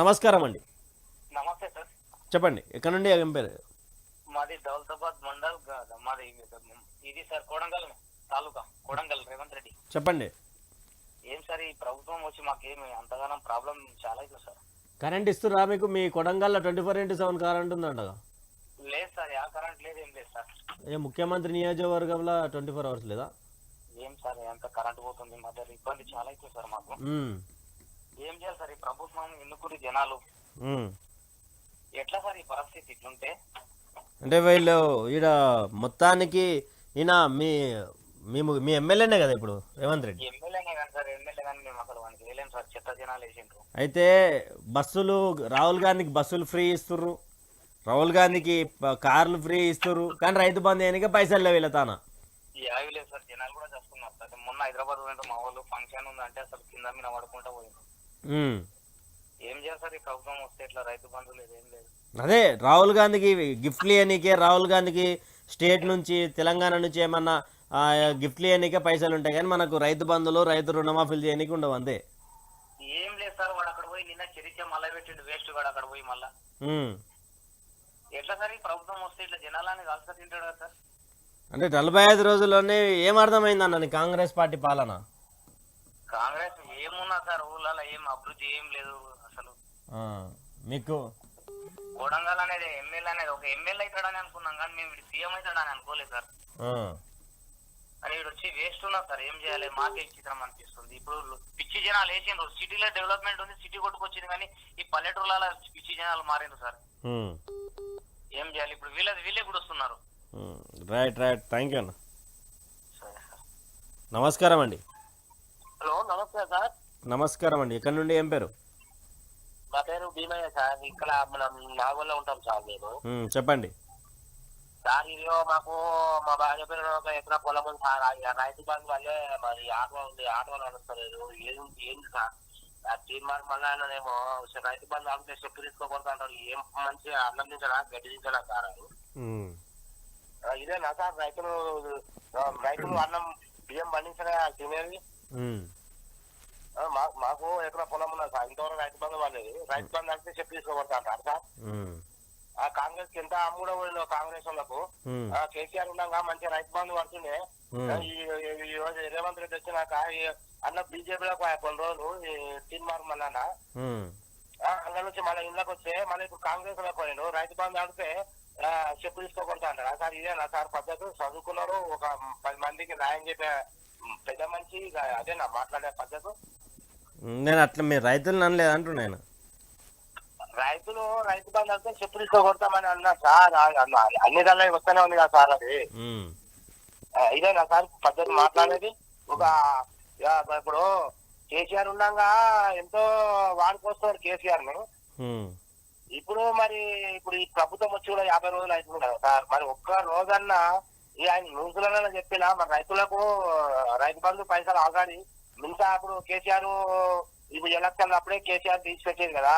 నమస్కారం అండి నమస్తే సార్. చెప్పండి ఎక్కడ నుండి ఏం పేరు? మాది దౌలతాబాద్ మండల్ మాది ఇది సార్ కోడంగల్ తాలూకా కోడంగల్ రేవంత్ రెడ్డి. చెప్పండి. ఏం సార్ ఈ ప్రభుత్వం వచ్చి మాకేమి అంతగానం ప్రాబ్లం చాలా అవుతుంది సార్. కరెంట్ ఇస్తురా మీకు? మీ కొడంగల్లో twenty four into seven current ఉందంటగా లేదు సార్ యా కరెంట్ లేదు ఏం లేదు సార్. ఏ ముఖ్యమంత్రి నియోజకవర్గంలో ట్వంటీ ఫోర్ అవర్స్ లేదా? ఏం సార్ ఎంత కరెంట్ పోతుంది మధ్య ఇబ్బంది చాలా అవుతుంది సార్ మాకు. ఏం చేయాలి సార్? ఈ ప్రభుత్వం ఎన్నుకుని జనాలు. ఎట్లా సార్ ఈ పరిస్థితి ఇట్లుంటే? అంటే వీళ్ళు ఈడ మొత్తానికి ఈయన మీ మేము మీ ఎమ్మెల్యేనే కదా ఇప్పుడు రేవంత్ రెడ్డి? ఎమ్మెల్యేనే కానీ సార్ ఎమ్మెల్యే కానీ మేము అసలు వానికి వేయలేం సార్. చెత్త జనాలు వేసిండ్రు. అయితే బస్సులు రాహుల్ గాంధీకి బస్సులు ఫ్రీ ఇస్తుర్రు. రాహుల్ గాంధీకి కార్లు ఫ్రీ ఇస్తుర్రు. కానీ రైతు బంధు చేయడానికి పైసలు లేవు వీళ్ళ తాన? ఈ యావి లేదు సార్ జనాలు కూడా చేస్తున్నారు సార్. మొన్న హైదరాబాద్ పోయిండ్రు మా వాళ్ళు ఫంక్షన్ ఉందంటే అసలు కింద మీద పడుకుంటా మ్మ్. ఏం చేస్తారు? ఈ ప్రభుత్వం వస్తే ఇట్లా రైతు బంధు లేదు ఏం లేదు. అదే రాహుల్ గాంధీకి గిఫ్ట్లు ఇవ్వనీకే రాహుల్ గాంధీకి స్టేట్ నుంచి తెలంగాణ నుంచి ఏమన్నా ఆ, గిఫ్ట్లు ఇవ్వనీకే పైసలు ఉంటాయి కానీ మనకు రైతు బంధులు రైతు రుణమాఫీలు చేయనీకి ఉండవు అంతే. ఏం లేదు సార్ వాడు అక్కడ పోయి నిన్న చరిత్ర మళ్ళీ పెట్టిండు వేస్ట్ వాడు అక్కడ పోయి మళ్ళా. ఎట్లా సార్ ఈ ప్రభుత్వం వస్తే ఇట్లా జనాలని కలుస తింటాడు కదా సార్? అంటే నలభై ఐదు రోజుల్లోనే ఏం అర్థమైంది అన్న కాంగ్రెస్ పార్టీ పాలన? కాంగ్రెస్ ఏమున్నా సార్ ఊళ్ళలో ఏం అభివృద్ధి ఏం లేదు అసలు. మీకు? కొడంగల్ అనేది ఎమ్మెల్యే అనేది ఒక ఎమ్మెల్యే అవుతాడని అనుకున్నాం కానీ మేము వీడు సీఎం అవుతాడని అనుకోలేదు సార్. అని వీడు వచ్చి వేస్ట్ ఉన్నా సార్ ఏం చేయాలి? మాకే చిత్రం అనిపిస్తుంది. ఇప్పుడు పిచ్చి జనాలు వేసిండ్రు. సిటీలో డెవలప్మెంట్ ఉంది సిటీ కొట్టుకొచ్చింది కానీ ఈ పల్లెటూర్లలో పిచ్చి జనాలు మారిండ్రు సార్. ఏం చేయాలి? ఇప్పుడు వీళ్ళది వీళ్ళే కూడా వస్తున్నారు. Right right. థ్యాంక్ యూ అన్న నమస్కారం అండి. నమస్కారం అండి. ఇక్కడ నుండి ఏం పేరు? నా పేరు భీమయ్య సార్. ఇక్కడ మనం నాగోల్లో ఉంటాం సార్ మేము. మ్మ్, చెప్పండి. సార్ ఇదిగో మాకు మా భార్య పేరు ఒక ఎకరా పొలం ఉంది సార్. రైతు బంధు వల్లే మరి ఆటో ఉంది. ఆటో నడుస్తలేదు. ఏం ఏంది సార్? ఆ తీర్మానం మళ్ళీ ఏమో రైతు బంధు ఆగితే చెప్పు తీసుకోకూడదు ఏం మంచి అన్నం తింటారా గడ్డి తింటారా సార్ ఇదేనా సార్? రైతులు రైతులు అన్నం బియ్యం పండించగా తినేది? మాకు ఎకరా పొలం ఉన్నది సార్. ఇంతవరకు రైతు బంధు వాళ్ళది రైతు బంధు అంటే చెప్పు తీసుకోకూడదు అంటారు సార్. ఆ కాంగ్రెస్కి ఎంత అమ్ముడో పోయిందో కాంగ్రెస్ వాళ్ళకు. కేసీఆర్ ఉండగా మంచి రైతు బంధు పడుతుండే. ఈ రోజు రేవంత్ రెడ్డి వచ్చినాక అన్న బీజేపీలో కొన్ని రోజులు. ఈ తీర్మానం మళ్ళా మ్మ్. అక్కడ నుంచి మళ్ళీ ఇళ్ళకి వస్తే మళ్ళీ ఇప్పుడు కాంగ్రెస్లో పోయిండు. రైతు బంధు అడిగితే ఆ, చెప్పు తీసుకోకుండా అంటారా సార్ ఇదేనా సార్ పద్ధతి? చదువుకున్నారు. ఒక పది మందికి న్యాయం చెప్పే పెద్ద ఇక అదేనా మాట్లాడే పద్ధతి? నేను అట్లా మీరు రైతులు అనలేదు అంటున్నాను రైతులు రైతు బంధు అంటే చెప్పు తీసుకోకొడతామని అన్నారు సార్ అన్న- అన్ని దానిలో వస్తూనే ఉంది కదా సార్ అది. ఇదేనా సార్ పద్ధతి మాట్లాడేది. ఒక ఇప్పుడు కేసీఆర్ ఉండగా ఎంతో వాడుకొస్తున్నారు కేసీఆర్ను. ఇప్పుడు మరి ఇప్పుడు ఈ ప్రభుత్వం వచ్చి కూడా యాభై రోజులు అవుతుంది కదా సార్. మరి ఒక్క రోజన్నా ఈ ఆయన న్యూస్లలో చెప్పినా మరి రైతులకు రైతు బంధు పైసలు ఆల్రెడీ మిగతా అప్పుడు కేసీఆర్ ఇప్పుడు ఎలక్షన్ అప్పుడే కేసీఆర్ తీసిపెట్టేది కదా.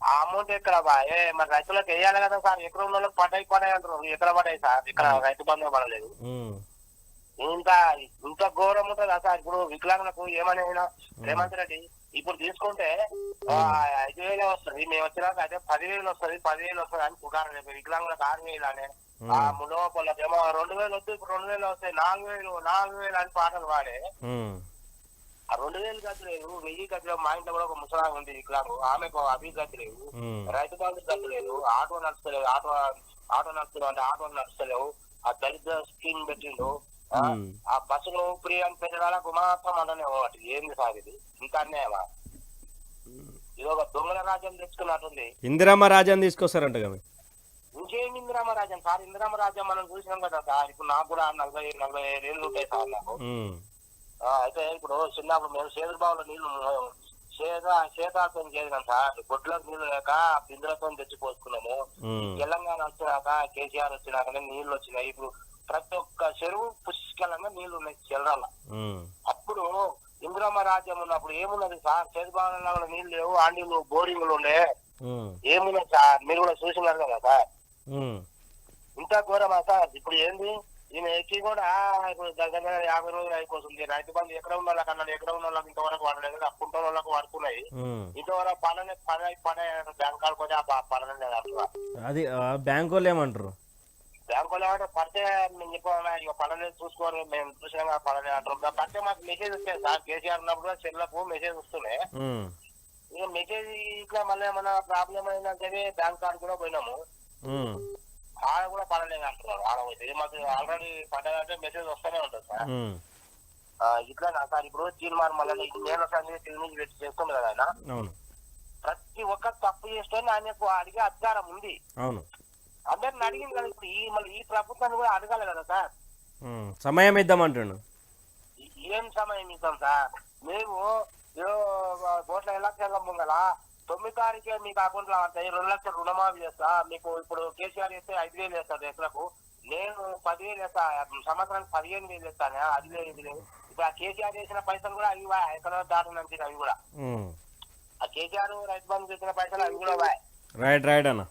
ఆ అమౌంట్ ఎక్కడ బాయే మరి రైతులకు వేయాలి కదా సార్. ఎక్కడ ఉన్న వాళ్ళకి పడ్డాయి పడాయి అంటారు ఎక్కడ పడ్డాయి సార్? ఇక్కడ రైతు బంధు పడలేదు. ఇంకా ఇంకా ఘోరం ఉంటుందా సార్? ఇప్పుడు వికలాంగులకు ఏమని అయినా రేవంత్ రెడ్డి ఇప్పుడు తీసుకుంటే ఐదు వేలే వస్తుంది. మేము వచ్చినాక అయితే పదివేలు వస్తుంది పదివేలు వస్తుంది అని పుకారు రేపు వికలాంగులకు ఆరు వేలు అనే ఆ మునోపళ్ళకి ఏమో రెండు వేలు వస్తుంది ఇప్పుడు రెండు వేలు వస్తాయి. నాలుగు వేలు నాలుగు వేలు అని పాటలు పాడే. ఆ రెండు వేలు గతి లేదు. వెయ్యి లేదు. మా ఇంట్లో కూడా ఒక ముసలాంగ ఉంది వికలాంగు. ఆమెకు గతి లేదు మ్మ్. రైతు బంధు గతి లేదు. ఆటో నడుస్తలేదు. ఆటో ఆటో నడుస్తున్నావు అంటే ఆటో నడుస్తలేవు. ఆ దళిత స్కీమ్ పెట్టిండు. ఆ, బస్సులు ఫ్రీ అని పెట్టడానికి మాత్రం అంటనే ఒకటి ఏంది సార్ ఇది? ఇంకా అన్యాయమా? ఇది ఒక దొంగల రాజ్యం తెచ్చుకున్నట్టుంది. ఇందిరమ్మ రాజ్యాన్ని తీసుకొస్తారంట కదా ఇంకేం ఇందిరామ రాజ్యం? సార్ ఇందిరామ రాజ్యం మనం చూసినాం కదా సార్. ఇప్పుడు నాకు కూడా నలభై నలభై ఏళ్ళు ఉంటాయి సార్ నాకు. అయితే ఇప్పుడు చిన్నప్పుడు మేము సేదుబావులో నీళ్ళు చేత చేతాతో చేసినాం సార్. గొడ్లకు నీళ్ళు లేక బిందులతో తెచ్చి పోసుకున్నాము. మ్మ్. తెలంగాణ వచ్చినాక కేసీఆర్ వచ్చినాకనే నీళ్ళు వచ్చినాయి. ఇప్పుడు ప్రతి ఒక్క చెరువు పుష్కలంగా నీళ్ళు ఉన్నాయి చెల్లరాల. అప్పుడు ఇందిరమ్మ రాజ్యం ఉన్నప్పుడు ఏమున్నది సార్? కూడా నీళ్ళు లేవు ఆ నీళ్ళు బోరింగ్లు ఉండే. మ్మ్. ఏమున్నది సార్? మీరు కూడా చూసినారు కదా సార్. ఇంత ఘోరమా సార్? ఇప్పుడు ఏంది? ఈయన ఎక్కి కూడా ఇప్పుడు దగ్గర దగ్గర యాభై రోజులు అయిపోతుంది. రైతు బంధు ఎక్కడ ఉన్న వాళ్ళకి అన్నాడు ఎక్కడ ఉన్న వాళ్ళకి ఇంతవరకు వాడలేదు. అప్పుంటే వాళ్ళకి వాడుతున్నాయి ఉమ్. ఇంతవరకు పడలే పడే పడే బ్యాంక్ కాడికి ఆ పడలేదు అసలు. అది బ్యాంక్ వాళ్ళు ఏమంటారు? బ్యాంకులో ఏమంటే పడితే మేము చెప్పాము ఇక పడలేదు చూసుకోవాలి మేము చూసినాం కదా పడలేదు అంటారు. పడితే మాకు మెసేజ్ వస్తాయి సార్. కేసీఆర్ ఉన్నప్పుడు చెల్లకు మెసేజ్ వస్తున్నాయి. ఇక మెసేజ్ ఇట్లా మళ్ళీ ఏమన్నా ప్రాబ్లం అయిందంటే బ్యాంక్ కార్డు కూడా పోయినాము. ఆడ కూడా పడలేదు అంటున్నారు. ఆడ పోతే మాకు ఆల్రెడీ పడ్డదంటే మెసేజ్ వస్తూనే ఉంటుంది సార్. ఇట్లా సార్. ఇప్పుడు తీర్మానం మళ్ళీ నేను సంగతి తిరిగి పెట్టి చేస్తుంది కదా ఆయన? ప్రతి ఒక్క తప్పు చేస్తే ఆయనకు అడిగే అధికారం ఉంది. అవును. అందరిని అడిగింది కదా ఇప్పుడు ఈ మళ్ళీ ఈ ప్రభుత్వాన్ని కూడా అడగాలి కదా సార్. సమయం ఇద్దామంటుండు ఈ- ఏం సమయం ఇస్తాం సార్? మేము ఏదో కోట్ల ఎలక్షన్ల ముంగల తొమ్మిది తారీఖే మీకు అకౌంట్లో పడతాయి రెండు లక్షల రుణమాఫీ చేస్తా. మీకు ఇప్పుడు కేసీఆర్ చేస్తే ఐదు వేలు వేస్తాడు ఎకరకు నేను పదివేలు వేస్తా సంవత్సరానికి పదిహేను వేలు వేస్తాను అది లేదు ఇది లేదు. ఇప్పుడు ఆ కేసీఆర్ చేసిన పైసలు కూడా అవి ఎక్కడ నుంచి అవి కూడా. ఆ కేసీఆర్ రైతు బంధు చేసిన పైసలు అవి కూడా రైట్ రైట్ అన్న.